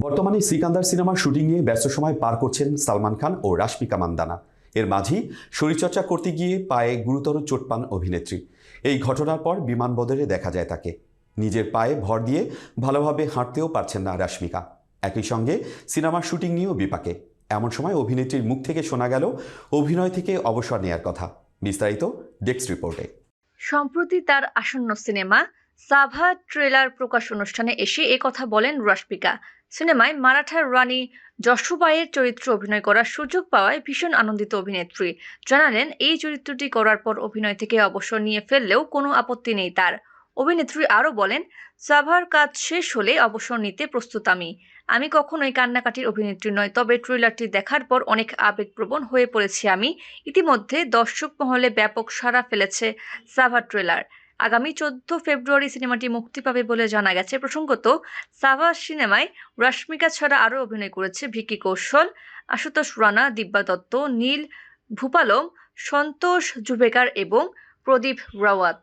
বর্তমানে সিকান্দার সিনেমার শুটিং নিয়ে ব্যস্ত সময় পার করছেন সালমান খান ও রাশমিকা মান্দানা। এর মাঝেই শরীরচর্চা করতে গিয়ে পায়ে গুরুতর চোট পান অভিনেত্রী। এই ঘটনার পর বিমানবন্দরে দেখা যায় তাকে। নিজের পায়ে ভর দিয়ে ভালোভাবে হাঁটতেও পারছেন না রাশমিকা। একই সঙ্গে সিনেমার শুটিং নিয়েও বিপাকে। এমন সময় অভিনেত্রীর মুখ থেকে শোনা গেল অভিনয় থেকে অবসর নেয়ার কথা। বিস্তারিত ডেস্ক রিপোর্টে। সম্প্রতি তার আসন্ন সিনেমা সাভা ট্রেলার প্রকাশ অনুষ্ঠানে এসে কথা বলেন রশ্মিকা। সিনেমায় মারাঠার রানী যশোবাইয়ের চরিত্রে অভিনয় করার সুযোগ পাওয়ায় ভীষণ আনন্দিত অভিনেত্রী। জানালেন, এই চরিত্রটি করার পর অভিনয় থেকে অবসর নিয়ে ফেললেও কোনো আপত্তি নেই তার। অভিনেত্রী আরও বলেন, সাভার কাজ শেষ হলে অবসর নিতে প্রস্তুত আমি। আমি কখনোই কান্নাকাটির অভিনেত্রী নয় তবে ট্রেলারটি দেখার পর অনেক আবেগপ্রবণ হয়ে পড়েছি আমি। ইতিমধ্যে দর্শক মহলে ব্যাপক সাড়া ফেলেছে সাভা ট্রেলার। আগামী চোদ্দ ফেব্রুয়ারি সিনেমাটি মুক্তি পাবে বলে জানা গেছে। প্রসঙ্গত সাভার সিনেমায় রশ্মিকা ছাড়া আরও অভিনয় করেছে ভিকি কৌশল, আশুতোষ রানা, দিব্যা দত্ত, নীল ভূপালম, সন্তোষ জুবেকার এবং প্রদীপ রাওয়াত।